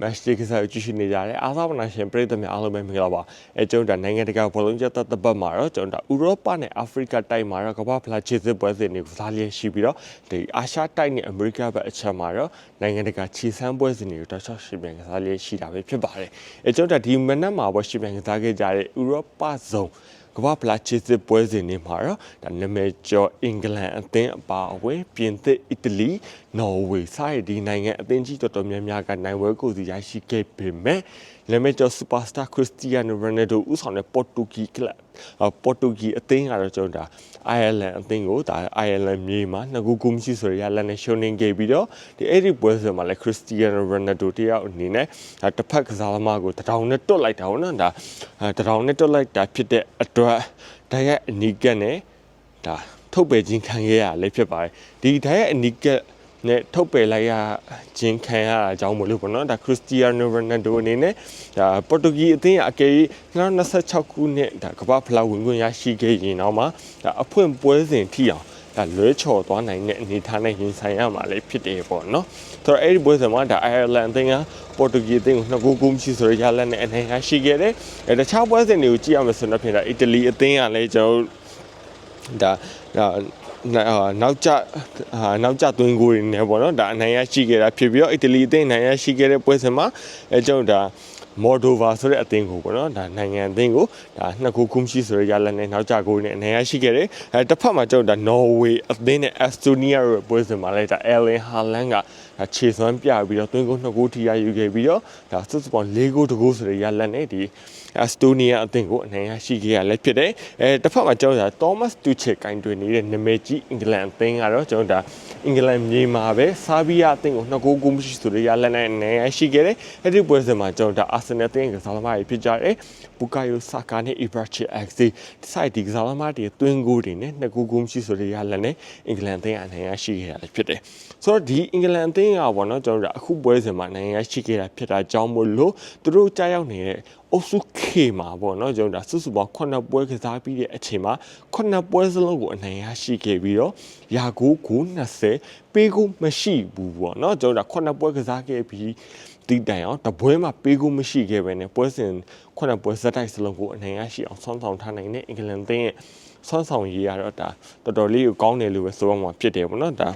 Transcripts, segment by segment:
match ဒီကစားကိုကြည့်ရှုနေကြတယ်အားသာပနာရှင်ပြည်သူများအားလုံးပဲမင်္ဂလာပါအဲကျွန်တော်တို့နိုင်ငံတကာဘောလုံးကျသက်တပတ်မှာတော့ကျွန်တော်တို့ဥရောပနဲ့အာဖရိကတိုက်မှာတော့ကမ္ဘာဖလားခြေစစ်ပွဲစဉ်တွေကစားလျက်ရှိပြီးတော့ဒီအာရှတိုက်နဲ့အမေရိကဘက်အချက်မှာတော့နိုင်ငံတကာခြေစမ်းပွဲစဉ်တွေကိုတော့ရှင်းပြကစားလျက်ရှိတာပဲဖြစ်ပါတယ်အဲကျွန်တော်တို့ဒီမနက်မှာပေါ့ရှင်းပြကစားခဲ့ကြတဲ့ဥရောပဇုံ ကမ္ဘာဖလားခြေစစ်ပွဲစဉ်တွေမှာတော့ဒါနာမည်ကျော်အင်္ဂလန်အသင်းအပါအဝင်ပြင်သစ်အီတလီနော်ဝေစတဲ့ဒီနိုင်ငံအသင်းကြီးတော်တော်များများကနိုင်ပွဲကိုစီရရှိခဲ့ပေမဲ့နာမည်ကျော်စူပါစတာခရစ္စတီယာနိုရိုနယ်ဒိုဦးဆောင်တဲ့ပေါ်တူဂီကလပ်ပေါ်တူဂီအသင်းကတော့ကျွန်တော်ဒါအိုင်ယာလန်အသင်းကိုဒါအိုင်ယာလန်မြေမှာနှစ်ခုကူမရှိဆိုရရလက်နဲ့ရှုံနေခဲ့ပြီးတော့ဒီအဲ့ဒီပွဲစဉ်မှာလည်းခရစ္စတီယာနိုရိုနယ်ဒိုတယောက်အနေနဲ့ဒါတစ်ဖက်ကစားသမားကိုတထောင်နဲ့တွတ်လိုက်တာဟုတ်နော်ဒါတထောင်နဲ့တွတ်လိုက်တာဖြစ်တဲ့အတွက်ဒါရဲ့အနီးကပ်နဲ့ဒါထုတ်ပယ်ခြင်းခံခဲ့ရလည်းဖြစ်ပါတယ်ဒီဒါရဲ့အနီးကပ်နဲ့ထုတ်ပယ်လိုက်ရခြင်းခံရတာအကြောင်းမလို့ပေါ့နော်ဒါခရစ္စတီယာနိုရိုနယ်ဒိုအနေနဲ့ဒါပေါ်တူဂီအသင်းအကယ်၍2026ခုနှစ်ဒါကမ္ဘာဖလားဝင်ခွင့်ရရှိခဲ့ရင်တော့မှဒါအဖွင့်ပွဲစဉ်ထိအောင် ဒါလွဲချော်သွားနိုင်တဲ့အနေအထားနဲ့ရင်ဆိုင်ရမှာလည်းဖြစ်တယ်ပေါ့နော်ဆိုတော့အဲ့ဒီပွဲစဉ်မှာဒါအိုင်ယာလန်အသင်းကပေါ်တူဂီအသင်းကိုနှစ်ခုကူးမရှိဆိုရရလက်နဲ့အနေအရှိခဲ့တယ်အဲတခြားပွဲစဉ်တွေကိုကြည့်ရမယ်ဆိုတော့ဖြစ်တာအီတလီအသင်းကလည်းကျွန်တော်ဒါဒါနောက်ကျနောက်ကျသွင်းကိုတွေနဲ့ပေါ့နော်ဒါအနိုင်ရရှိခဲ့တာဖြစ်ပြီးတော့အီတလီအသင်းနိုင်ရရှိခဲ့တဲ့ပွဲစဉ်မှာအဲကျွန်တော်ဒါ မော်ဒိုဗာဆိုတဲ့အသင်းကိုပေါ့နော်ဒါနိုင်ငံအသင်းကိုဒါနှစ်ခုခုမရှိဆိုရရလက်နဲ့နောက်ကျကိုနဲ့အနိုင်ရရှိခဲ့တယ်အဲတစ်ဖက်မှာကျွန်တော်ဒါနော်ဝေအသင်းနဲ့အက်စတိုးနီးယားရဲ့ပွဲစဉ်မှာလည်းဒါအယ်လင်ဟာလန်ကဒါ ခြေစွမ်းပြပြီးတော့သွင်းကိုနှစ်ခုထိရယူခဲ့ပြီးတော့ဒါစုစုပေါင်း၄ဂိုးတဂိုးဆိုရရလက်နဲ့ဒီအက်စတိုးနီးယားအသင်းကိုအနိုင်ရရှိခဲ့ရလည်းဖြစ်တယ်အဲတစ်ဖက်မှာကျွန်တော်ဒါသောမတ်တူချေကင်တွင်နေတဲ့နာမည်ကြီးအင်္ဂလန်အသင်းကတော့ကျွန်တော်ဒါအင်္ဂလန်မြေမှာပဲဆာဘီယာအသင်းကိုနှစ်ဂိုးကိုမရှိဆိုရရလက်နဲ့အနိုင်ရရှိခဲ့တယ်အဲ့ဒီပွဲစဉ်မှာကျွန်တော်ဒါအာဆင်နယ်အသင်းကစားသမားတွေဖြစ်ကြတယ်ဘူကာယိုဆာကာနဲ့အီဘရာချီအက်ဆီစိုက်ဒီကစားသမားတွေတွင်းဂိုးတွေနဲ့နှစ်ဂိုးကိုမရှိဆိုရရလက်နဲ့အင်္ဂလန်အသင်းအနိုင်ရရှိခဲ့ရတယ်ဖြစ်တယ်ဆိုတော့ဒီအင်္ဂလန်အသင်းကပေါ့နော်ကျွန်တော်တို့အခုပွဲစဉ်မှာနိုင်ရရှိခဲ့တာဖြစ်တာကြောင့်မို့လို့သူတို့ကြားရောက်နေတဲ့အုပ်စု K မှာပေါ့နော်ကျွန်တော်ဒါစုစုပေါင်း9ပွဲကစားပြီးတဲ့အချိန်မှာ9ပွဲစလုံးကိုအနိုင်ရရှိခဲ့ပြီးတော့ရာကိုကို20ပေးကိုမရှိဘူးပေါ့နော်ကျွန်တော်ဒါ9ပွဲကစားခဲ့ပြီးတီးတိုင်အောင်တပွဲမှာပေးကိုမရှိခဲ့ပဲねပွဲစဉ်9ပွဲဇက်တိုက်စလုံးကိုအနိုင်ရရှိအောင်ဆွမ်းဆောင်ထားနိုင်တဲ့အင်္ဂလန်သင်းရဲ့ဆွမ်းဆောင်ရေးရတော့ဒါတော်တော်လေးကိုကောင်းတယ်လို့ပဲဆိုရမှာဖြစ်တယ်ပေါ့နော်ဒါ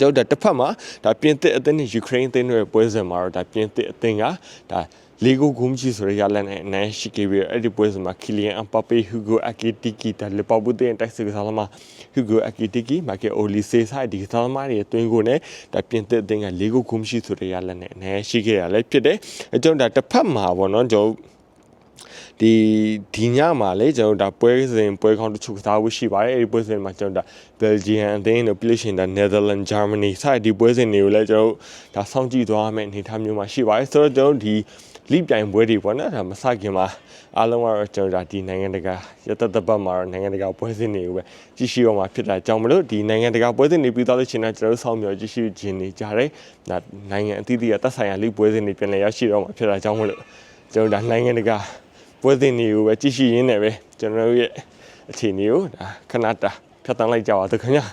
တော့တစ်ဖက်မှာဒါပြင်သစ်အသင်းနဲ့ယူကရိန်းအသင်းတို့ရဲ့ပွဲစဉ်မှာတော့ဒါပြင်သစ်အသင်းကဒါလီဂိုဂုံချီဆိုရရလန်နဲ့နိုင်ရှိခဲ့ပြီးအဲ့ဒီပွဲစဉ်မှာကီလီယန်အပပေဟူဂိုအကီတီကီဒါလီပါဘူတဲ့တိုက်စစ်ကစားသမားဟူဂိုအကီတီကီမာကေအိုလီဆေဆိုင်ဒီကစားသမားတွေတွင်းကိုနဲ့ဒါပြင်သစ်အသင်းကလီဂိုဂုံချီဆိုရရလန်နဲ့နိုင်ရှိခဲ့ရလဲဖြစ်တယ်အကြောင်းဒါတစ်ဖက်မှာပေါ့နော်ကျွန်တော် ဒီဒီညမှာလေကျွန်တော်ဒါပွဲစဉ်ပွဲကောင်းတချို့ကစားဖို့ရှိပါတယ်အဲဒီပွဲစဉ်မှာကျွန်တော်ဒါဘယ်လ်ဂျီယန်အသင်းတို့ပြီးလို့ရှိရင်ဒါနယ်သာလန်ဂျာမနီစတဲ့ဒီပွဲစဉ်တွေကိုလည်းကျွန်တော်ဒါစောင့်ကြည့်သွားမယ်အနေအထားမျိုးမှာရှိပါတယ်ဆိုတော့ကျွန်တော်ဒီလိပြိုင်ပွဲတွေပေါ့နော်ဒါမစခင်မှာအားလုံးကတော့ကျွန်တော်ဒါဒီနိုင်ငံတကာရတတပတ်မှာတော့နိုင်ငံတကာပွဲစဉ်တွေကိုပဲကြည့်ရှုရမှာဖြစ်တာကြောင့်မလို့ဒီနိုင်ငံတကာပွဲစဉ်တွေပြီးသွားလို့ရှိရင်ကျွန်တော်တို့ဆောင်းမြော်ကြည့်ရှုခြင်းနေကြတယ်ဒါနိုင်ငံအသီးသီးကသက်ဆိုင်ရာလိပွဲစဉ်တွေပြန်လည်ရရှိတော့မှာဖြစ်တာကြောင့်မလို့ကျွန်တော်ဒါနိုင်ငံတကာ ပွဲစဉ်တွေကိုပဲကြည့်ရှုရင်းနဲ့ပဲကျွန်တော်တို့ရဲ့အခြေအနေကိုဒါခဏတာဖြတ်တန်းလိုက်ကြပါတော့ခင်ဗျာ